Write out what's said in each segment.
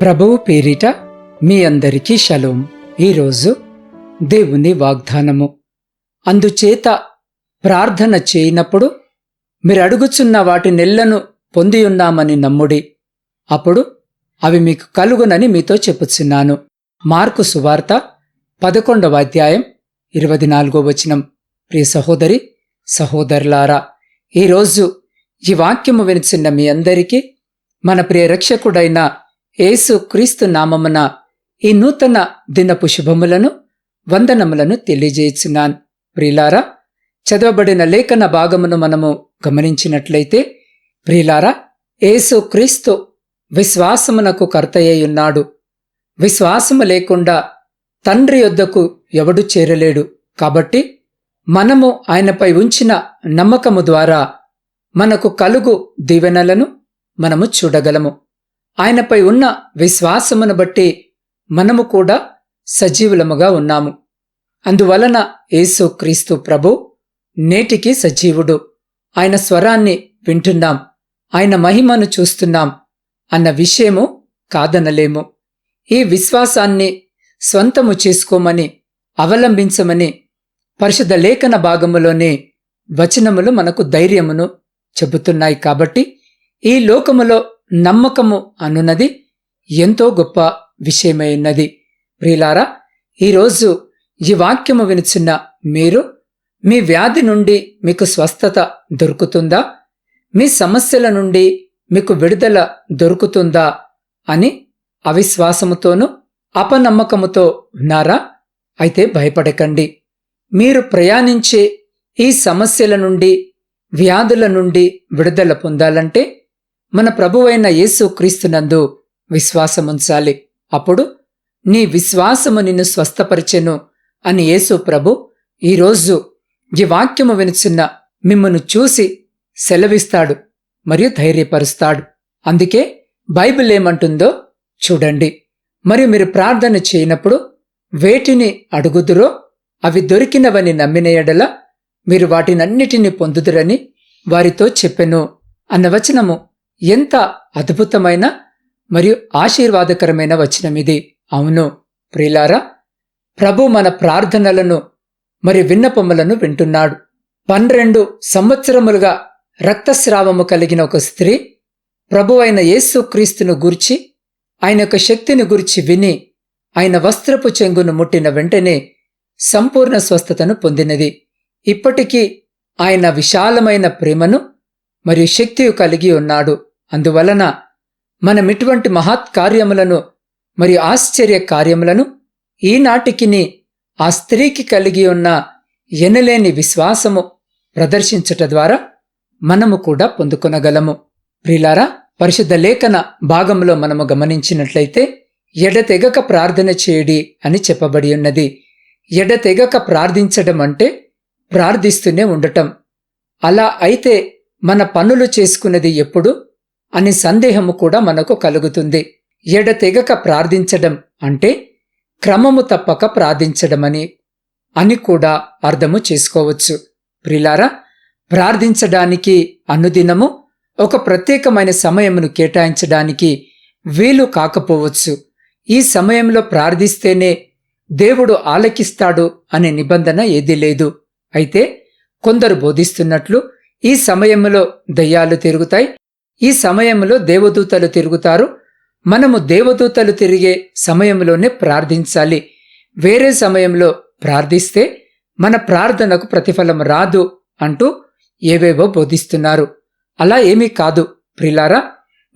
ప్రభువు పేరిట మీ అందరికీ షలోం. ఈరోజు దేవుని వాగ్దానము. అందుచేత ప్రార్థన చేయనప్పుడు మీరు అడుగుచున్న వాటి నెల్లను పొందియున్నామని నమ్ముడి. అప్పుడు అవి మీకు కలుగునని మీతో చెప్పుచున్నాను. మార్కు సువార్త పదకొండవ అధ్యాయం ఇరవై నాలుగో వచనం. ప్రియ సహోదరి సహోదరులారా ఈరోజు ఈ వాక్యము వినిచిన్న మీ అందరికీ మన ప్రియ రక్షకుడైన యేసు క్రీస్తు నామమున ఈ నూతన దినపు శుభములను వందనములను తెలియజేయుచున్నాను. ప్రియులారా చదవబడిన లేఖన భాగమును మనము గమనించినట్లయితే ప్రియులారా యేసు క్రీస్తు విశ్వాసమునకు కర్తయ్యున్నాడు. విశ్వాసము లేకుండా తండ్రి యొద్దకు ఎవడు చేరలేడు. కాబట్టి మనము ఆయనపై ఉంచిన నమ్మకము ద్వారా మనకు కలుగు దీవెనలను మనము చూడగలము. ఆయనపై ఉన్న విశ్వాసమును బట్టి మనము కూడా సజీవులముగా ఉన్నాము. అందువలన యేసుక్రీస్తు ప్రభు నేటికి సజీవుడు. ఆయన స్వరాన్ని వింటున్నాం. ఆయన మహిమను చూస్తున్నాం అన్న విషయము కాదనలేము. ఈ విశ్వాసాన్ని స్వంతము చేసుకోమని అవలంబించమని పరిషద లేఖన భాగములోనే వచనములు మనకు ధైర్యమును చెబుతున్నాయి కాబట్టి ఈ లోకములో నమ్మకము అనున్నది ఎంతో గొప్ప విషయమై ఉన్నది ప్రియులారా ఈరోజు ఈ వాక్యము వినుచున్న మీరు మీ వ్యాధి నుండి మీకు స్వస్థత దొరుకుతుందా? మీ సమస్యల నుండి మీకు విడుదల దొరుకుతుందా అని అవిశ్వాసముతోనూ అపనమ్మకముతో ఉన్నారా? అయితే భయపడకండి. మీరు ప్రయాణించే ఈ సమస్యల నుండి వ్యాధుల నుండి విడుదల పొందాలంటే మన ప్రభువైన యేసు క్రీస్తునందు విశ్వాసముంచాలి. అప్పుడు నీ విశ్వాసము నిన్ను స్వస్థపరిచెను అని యేసు ప్రభు ఈరోజు ఈ వాక్యము వినుచున్న మిమ్మను చూసి సెలవిస్తాడు మరియు ధైర్యపరుస్తాడు. అందుకే బైబిల్ ఏమంటుందో చూడండి. మరియు మీరు ప్రార్థన చేయనప్పుడు వేటిని అడుగుదురో అవి దొరికినవని నమ్మిన ఎడల మీరు వాటినన్నిటిని పొందుదురని వారితో చెప్పెను అన్న వచనము ఎంత అద్భుతమైన మరియు ఆశీర్వాదకరమైన వచనమిది అవును ప్రిలారా ప్రభు మన ప్రార్థనలను మరి విన్నపములను వింటున్నాడు. పన్నెండు సంవత్సరములుగా రక్తస్రావము కలిగిన ఒక స్త్రీ ప్రభు అయిన యేసుక్రీస్తును గూర్చి ఆయన యొక్క శక్తిని గురించి విని ఆయన వస్త్రపు చెంగును ముట్టిన వెంటనే సంపూర్ణ స్వస్థతను పొందినది. ఇప్పటికీ ఆయన విశాలమైన ప్రేమను మరియు శక్తియు కలిగి ఉన్నాడు. అందువలన మనమిటువంటి మహత్కార్యములను మరి కార్యములను మరియు ఆశ్చర్య కార్యములను ఈనాటికిని ఆ స్త్రీకి కలిగి ఉన్న ఎనలేని విశ్వాసము ప్రదర్శించట ద్వారా మనము కూడా పొందుకొనగలము. ప్రిలారా పరిశుద్ధ లేఖన భాగంలో మనము గమనించినట్లయితే ఎడతెగక ప్రార్థన చేయడి అని చెప్పబడి ఉన్నది. ఎడతెగక ప్రార్థించడం అంటే ప్రార్థిస్తూనే ఉండటం. అలా అయితే మన పనులు చేసుకున్నది ఎప్పుడు? అనే సందేహము కూడా మనకు కలుగుతుంది. ఎడతెగక ప్రార్థించడం అంటే క్రమము తప్పక ప్రార్థించడమని అని కూడా అర్థము చేసుకోవచ్చు. ప్రిలారా ప్రార్థించడానికి అనుదినము ఒక ప్రత్యేకమైన సమయమును కేటాయించడానికి వీలు కాకపోవచ్చు. ఈ సమయంలో ప్రార్థిస్తేనే దేవుడు ఆలకిస్తాడు అనే నిబంధన ఏదీ లేదు. అయితే కొందరు బోధిస్తున్నట్లు ఈ సమయంలో దయ్యాలు తిరుగుతాయి ఈ సమయంలో దేవదూతలు తిరుగుతారు. మనము దేవదూతలు తిరిగే సమయంలోనే ప్రార్థించాలి. వేరే సమయంలో ప్రార్థిస్తే మన ప్రార్థనకు ప్రతిఫలం రాదు అంటూ ఏవేవో బోధిస్తున్నారు. అలా ఏమీ కాదు ప్రిలారా.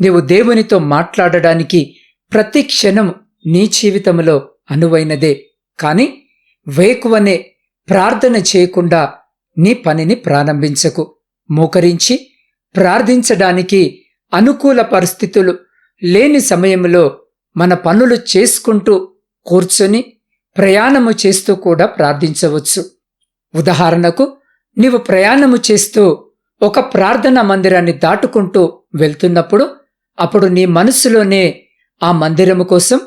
నీవు దేవునితో మాట్లాడడానికి ప్రతి క్షణం నీ జీవితంలో అనువైనదే. కాని వేకువనే ప్రార్థన చేయకుండా నీ పనిని ప్రారంభించకు. మోకరించి ప్రార్థించడానికి అనుకూల పరిస్థితులు లేని సమయంలో మన పనులు చేసుకుంటూ కూర్చొని ప్రయాణము చేస్తూ కూడా ప్రార్థించవచ్చు. ఉదాహరణకు నీవు ప్రయాణము చేస్తూ ఒక ప్రార్థన మందిరాన్ని దాటుకుంటూ వెళ్తున్నప్పుడు అప్పుడు నీ మనసులోనే ఆ మందిరము కోసం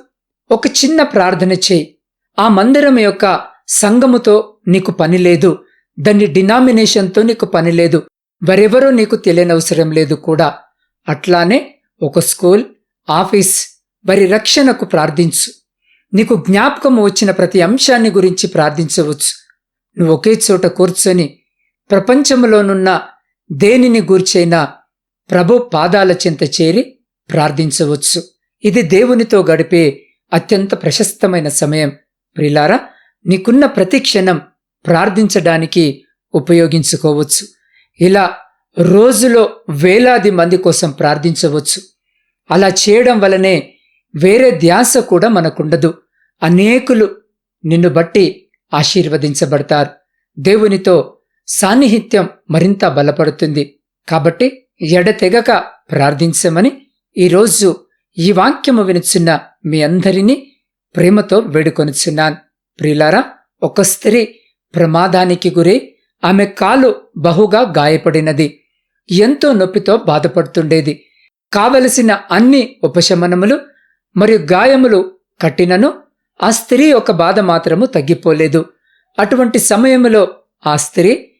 ఒక చిన్న ప్రార్థన చేయి. ఆ మందిరం యొక్క సంఘముతో నీకు పని లేదు. దాని డినామినేషన్తో నీకు పని లేదు. మరెవరూ నీకు తెలియనవసరం లేదు కూడా. అట్లానే ఒక స్కూల్ ఆఫీస్ వారి రక్షణకు ప్రార్థించు. నీకు జ్ఞాపకం వచ్చిన ప్రతి అంశాన్ని గురించి ప్రార్థించవచ్చు. నువ్వు ఒకే చోట కూర్చొని ప్రపంచంలోనున్న దేనిని గూర్చైనా ప్రభు పాదాల చింత చేరి ప్రార్థించవచ్చు. ఇది దేవునితో గడిపే అత్యంత ప్రశస్తమైన సమయం. ప్రిలారా నీకున్న ప్రతి క్షణం ప్రార్థించడానికి ఉపయోగించుకోవచ్చు. ఇలా రోజులో వేలాది మంది కోసం ప్రార్థించవచ్చు. అలా చేయడం వలనే వేరే ధ్యాస కూడా మనకుండదు. అనేకులు నిన్ను బట్టి ఆశీర్వదించబడతారు. దేవునితో సాన్నిహిత్యం మరింత బలపడుతుంది. కాబట్టి ఎడతెగక ప్రార్థించమని ఈరోజు ఈ వాక్యము వినుచున్న మీ అందరినీ ప్రేమతో వేడుకొనుచున్నాను. ప్రిలారా ఒక స్త్రీ ప్రమాదానికి గురై ఆమె కాలు బహుగా గాయపడినది. ఎంతో నొప్పితో బాధపడుతుండేది. కావలసిన అన్ని ఉపశమనములు మరియు గాయములు కట్టినను ఆ స్త్రీ ఒక బాధ మాత్రము తగ్గిపోలేదు. అటువంటి సమయములో ఆ స్త్రీ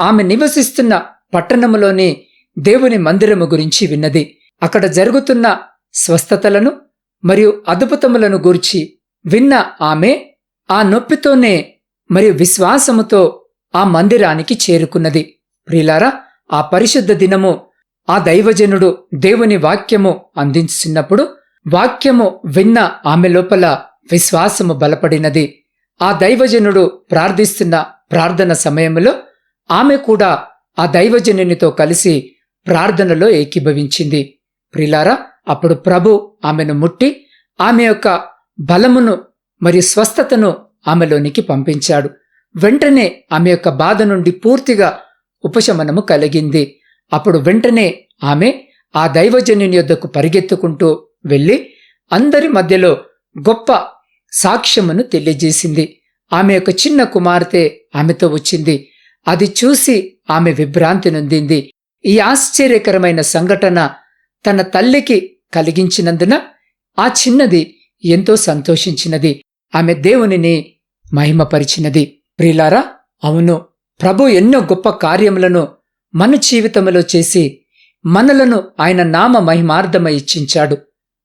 ఆమె నివసిస్తున్న పట్టణములోని దేవుని మందిరము గురించి విన్నది. అక్కడ జరుగుతున్న స్వస్థతలను మరియు అద్భుతములను గూర్చి విన్న ఆమె ఆ నొప్పితోనే మరియు విశ్వాసముతో ఆ మందిరానికి చేరుకున్నది. ప్రిలారా ఆ పరిశుద్ధ దినము ఆ దైవజనుడు దేవుని వాక్యము అందించున్నప్పుడు వాక్యము విన్న ఆమె లోపల విశ్వాసము బలపడినది. ఆ దైవజనుడు ప్రార్థిస్తున్న ప్రార్థన సమయంలో ఆమె కూడా ఆ దైవజనునితో కలిసి ప్రార్థనలో ఏకీభవించింది. ప్రిలారా అప్పుడు ప్రభు ఆమెను ముట్టి ఆమె యొక్క బలమును మరియు స్వస్థతను ఆమెలోనికి పంపించాడు. వెంటనే ఆమె యొక్క బాధ నుండి పూర్తిగా ఉపశమనము కలిగింది. అప్పుడు వెంటనే ఆమె ఆ దైవజనుని యొద్దకు పరిగెత్తుకుంటూ వెళ్ళి అందరి మధ్యలో గొప్ప సాక్ష్యమును తెలియజేసింది. ఆమె యొక్క చిన్న కుమార్తె ఆమెతో వచ్చింది. అది చూసి ఆమె విభ్రాంతి నొందింది. ఈ ఆశ్చర్యకరమైన సంఘటన తన తల్లికి కలిగించినందున ఆ చిన్నది ఎంతో సంతోషించినది. ఆమె దేవునిని మహిమపరిచినది. ప్రిలారా అవును ప్రభు ఎన్నో గొప్ప కార్యములను మన జీవితములో చేసి మనలను ఆయన నామ మహిమార్థమై ఇచ్చించాడు.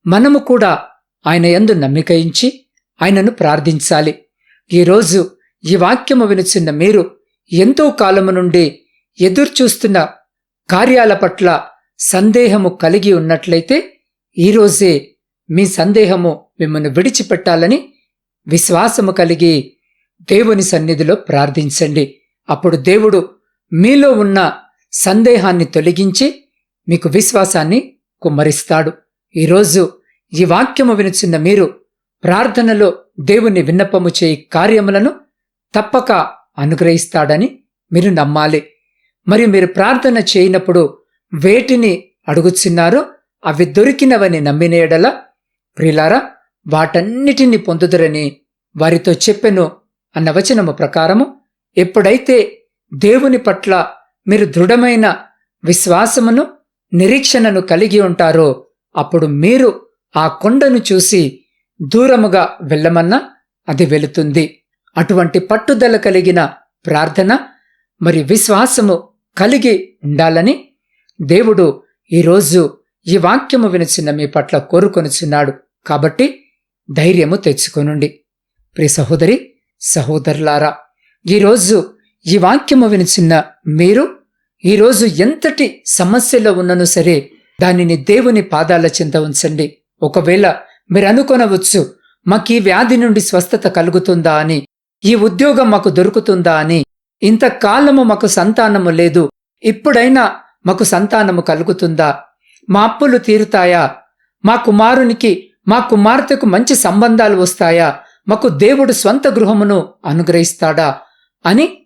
మనము కూడా ఆయన యందు నమ్మిక ఇచ్చి ఆయనను ప్రార్థించాలి. ఈరోజు ఈ వాక్యము వినుచున్న మీరు ఎంతో కాలము నుండి ఎదుర్చూస్తున్న కార్యాల పట్ల సందేహము కలిగి ఉన్నట్లయితే ఈరోజే మీ సందేహము మిమ్మల్ని విడిచిపెట్టాలని విశ్వాసము కలిగి దేవుని సన్నిధిలో ప్రార్థించండి. అప్పుడు దేవుడు మీలో ఉన్న సందేహాన్ని తొలగించి మీకు విశ్వాసాన్ని కుమ్మరిస్తాడు. ఈరోజు ఈ వాక్యము వినుచున్న మీరు ప్రార్థనలో దేవుని విన్నపము చేయి కార్యములను తప్పక అనుగ్రహిస్తాడని మీరు నమ్మాలి. మరియు మీరు ప్రార్థన చేయనప్పుడు వేటిని అడుగుచున్నారో అవి దొరికినవని నమ్మిన ఎడల ప్రిలారా వాటన్నిటిని పొందుదరని వారితో చెప్పెను. అన్న వచనము ప్రకారము ఎప్పుడైతే దేవుని పట్ల మీరు దృఢమైన విశ్వాసమును నిరీక్షణను కలిగి ఉంటారో అప్పుడు మీరు ఆ కొండను చూసి దూరముగా వెళ్ళమన్నా అది వెళుతుంది. అటువంటి పట్టుదల కలిగిన ప్రార్థన మరి విశ్వాసము కలిగి ఉండాలని దేవుడు ఈరోజు ఈ వాక్యము వినిచిన మీ పట్ల కోరుకొనుచున్నాడు. కాబట్టి ధైర్యము తెచ్చుకొనుండి. ప్రియ సహోదరి సహోదరులారా ఈరోజు ఈ వాక్యము వినిచిన్న మీరు ఈరోజు ఎంతటి సమస్యలో ఉన్నను సరే దానిని దేవుని పాదాల చింత ఉంచండి. ఒకవేళ మీరు అనుకొనవచ్చు మాకు ఈ వ్యాధి నుండి స్వస్థత కలుగుతుందా అని ఈ ఉద్యోగం మాకు దొరుకుతుందా అని ఇంతకాలము మాకు సంతానము లేదు ఇప్పుడైనా మాకు సంతానము కలుగుతుందా? మా అప్పులు తీరుతాయా? మా కుమారునికి మా కుమార్తెకు మంచి సంబంధాలు వస్తాయా? మాకు దేవుడు స్వంత గృహమును అనుగ్రహిస్తాడా అని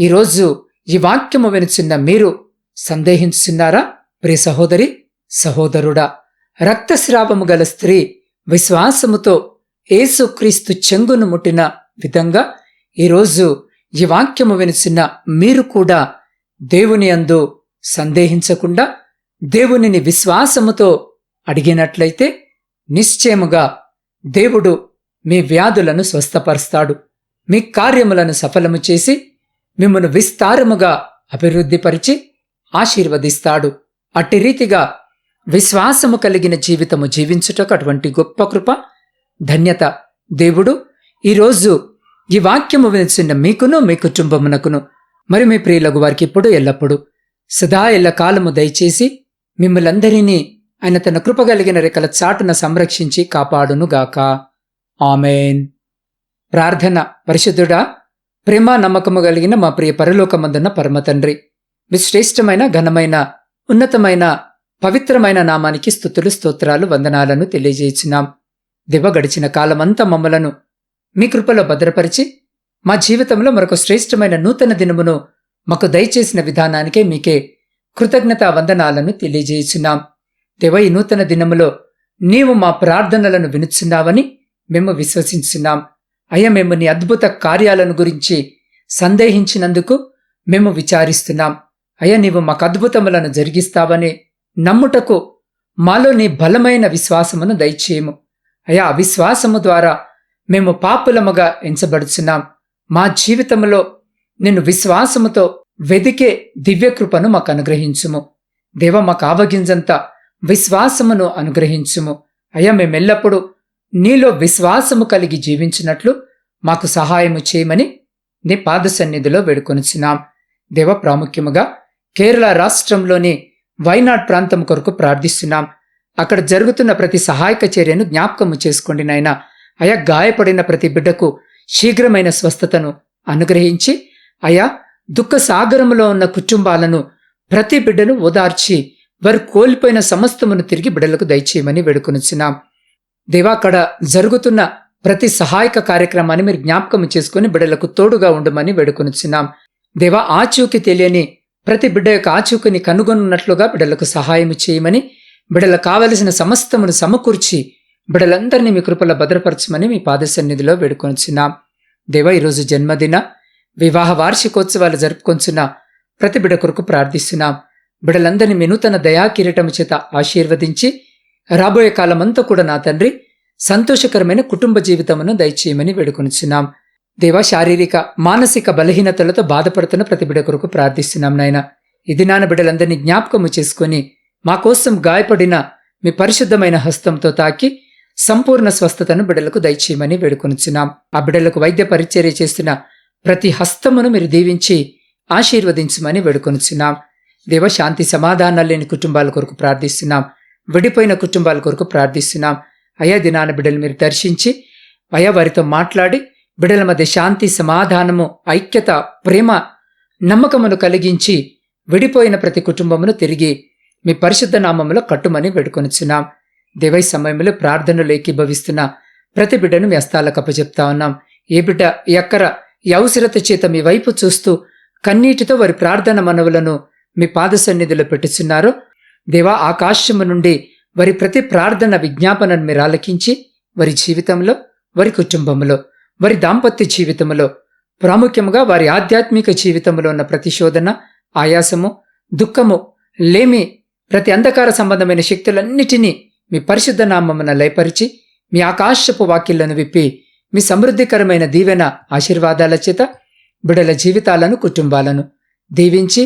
ఈరోజు ఈ వాక్యము వినిచిన్న మీరు సందేహించున్నారా? ప్రియ సహోదరి సహోదరుడా రక్తస్రావము గల స్త్రీ విశ్వాసముతో ఏసుక్రీస్తు చెంగును ముట్టిన విధంగా ఈరోజు ఈ వాక్యము వినిచిన మీరు కూడా దేవుని అందు సందేహించకుండా దేవునిని విశ్వాసముతో అడిగినట్లయితే నిశ్చయముగా దేవుడు మీ వ్యాధులను స్వస్థపరుస్తాడు. మీ కార్యములను సఫలము చేసి మిమ్మను విస్తారముగా అభివృద్ధిపరిచి ఆశీర్వదిస్తాడు. అట్టి రీతిగా విశ్వాసము కలిగిన జీవితము జీవించుటకు అటువంటి గొప్ప కృప ధన్యత దేవుడు ఈరోజు ఈ వాక్యము వినిచిన మీకును మీ కుటుంబమునకును మరి మీ ప్రియులకు వారికి ఇప్పుడు ఎల్లప్పుడూ సదా ఎల్ల కాలము దయచేసి మిమ్మలందరినీ ఆయన తన కృప కలిగిన రెక్కల చాటున సంరక్షించి కాపాడునుగాక. ఆమెన్. ప్రార్థన. పరిశుద్ధుడా ప్రేమ నమ్మకము కలిగిన మా ప్రియ పరలోకమందున్న పరమతండ్రి మీ శ్రేష్టమైన ఘనమైన ఉన్నతమైన పవిత్రమైన నామానికి స్థుతులు స్తోత్రాలు వందనాలను తెలియజేయించినాం దివ గడిచిన కాలమంతా మమ్మలను మీ కృపలో భద్రపరిచి మా జీవితంలో మరొక శ్రేష్టమైన నూతన దినమును మాకు దయచేసిన విధానానికే మీకే కృతజ్ఞత వందనాలను తెలియజేయుచున్నాం. దేవ ఈ నూతన దినములో నీవు మా ప్రార్థనలను వినుచున్నావని మేము విశ్వసించున్నాం. అయ్యా మేము నీ అద్భుత కార్యాలను గురించి సందేహించినందుకు మేము విచారిస్తున్నాం. అయ్యా నీవు మాకు అద్భుతములను జరిగిస్తావని నమ్ముటకు మాలో నీ బలమైన విశ్వాసమును దయచేయము. అయా అవిశ్వాసము ద్వారా మేము పాపులముగా ఎంచబడుచున్నాం. మా జీవితంలో నిన్ను విశ్వాసముతో వెదికే దివ్యకృపను మాకు అనుగ్రహించుము. దేవ మాకు ఆవగింజంత విశ్వాసమును అనుగ్రహించుము. అయ్యా మేమెల్లప్పుడూ నీలో విశ్వాసము కలిగి జీవించినట్లు మాకు సహాయము చేయమని నీ పాద సన్నిధిలో వేడుకొనిచున్నాం. దేవ ప్రాముఖ్యముగా కేరళ రాష్ట్రంలోని వైనాడ్ ప్రాంతం కొరకు ప్రార్థిస్తున్నాం. అక్కడ జరుగుతున్న ప్రతి సహాయక చర్యను జ్ఞాపకము చేసుకోండి నాయన. అయా గాయపడిన ప్రతి బిడ్డకు శీఘ్రమైన స్వస్థతను అనుగ్రహించి అయా దుఃఖ సాగరములో ఉన్న కుటుంబాలను ప్రతి బిడ్డను ఓదార్చి వారు కోల్పోయిన సమస్తమును తిరిగి బిడ్డలకు దయచేయమని వేడుకొనిచున్నాం. దేవా అక్కడ జరుగుతున్న ప్రతి సహాయక కార్యక్రమాన్ని మీరు జ్ఞాపకం చేసుకుని బిడ్డలకు తోడుగా ఉండమని వేడుకొనిచున్నాం. దేవా ఆచూకి తెలియని ప్రతి బిడ్డ యొక్క ఆచూకుని కనుగొనున్నట్లుగా బిడ్డలకు సహాయం చేయమని బిడ్డలకు కావలసిన సమస్తమును సమకూర్చి బిడ్డలందరినీ మీ కృపల భద్రపరచమని మీ పాద సన్నిధిలో వేడుకొనిచున్నాం. దేవా ఈరోజు జన్మదిన వివాహ వార్షికోత్సవాలు జరుపుకొంచున్న ప్రతి బిడ్డ కొరకు ప్రార్థిస్తున్నాం. బిడ్డలందరినీ మీ నూతన దయా కిరీటము చేత ఆశీర్వదించి రాబోయే కాలమంతా కూడా నా తండ్రి సంతోషకరమైన కుటుంబ జీవితమును దయచేయమని వేడుకొనిచున్నాం. దేవా శారీరక మానసిక బలహీనతలతో బాధపడుతున్న ప్రతి బిడ్డ కొరకు ప్రార్థిస్తున్నాం నాయన. ఇది నాన్న బిడ్డలందరినీ జ్ఞాపకము చేసుకుని మా కోసం గాయపడిన మీ పరిశుద్ధమైన హస్తంతో తాకి సంపూర్ణ స్వస్థతను బిడ్డలకు దయచేయమని వేడుకొనిచున్నాం. ఆ బిడ్డలకు వైద్య పరిచర్య చేస్తున్న ప్రతి హస్తమును మీరు దీవించి ఆశీర్వదించమని వేడుకొనిచున్నాం. దేవ శాంతి సమాధానాలు లేని కుటుంబాల కొరకు ప్రార్థిస్తున్నాం. విడిపోయిన కుటుంబాల కొరకు ప్రార్థిస్తున్నాం. అయా దినాన బిడ్డలు మీరు దర్శించి అయా వారితో మాట్లాడి బిడ్డల మధ్య శాంతి సమాధానము ఐక్యత ప్రేమ నమ్మకమును కలిగించి విడిపోయిన ప్రతి కుటుంబమును తిరిగి మీ పరిశుద్ధ నామములో కట్టుమని వేడుకొనిచున్నాం. దేవై సమయంలో ప్రార్థనలు ఏకీభవిస్తున్న ప్రతి బిడ్డను మీ అస్తాలకు అప్పచెప్తా ఉన్నాం. ఏ బిడ్డ ఎక్కర ఈ అవసరత చేత మీ వైపు చూస్తూ కన్నీటితో వారి ప్రార్థన మనవులను మీ పాద సన్నిధిలో పెట్టుచున్నారో దేవా ఆకాశము నుండి వారి ప్రతి ప్రార్థన విజ్ఞాపనను మీరు ఆలకించి వారి జీవితంలో వారి కుటుంబంలో వారి దాంపత్య జీవితంలో ప్రాముఖ్యంగా వారి ఆధ్యాత్మిక జీవితంలో ఉన్న ప్రతిశోధన ఆయాసము దుఃఖము లేమి ప్రతి అంధకార సంబంధమైన శక్తులన్నిటినీ మీ పరిశుద్ధ నామమున లయపరిచి మీ ఆకాశపు వాక్యలను విప్పి మీ సమృద్ధికరమైన దీవెన ఆశీర్వాదాల చేత బిడల జీవితాలను కుటుంబాలను దీవించి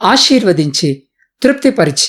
ఆశీర్వదించి తృప్తిపరిచి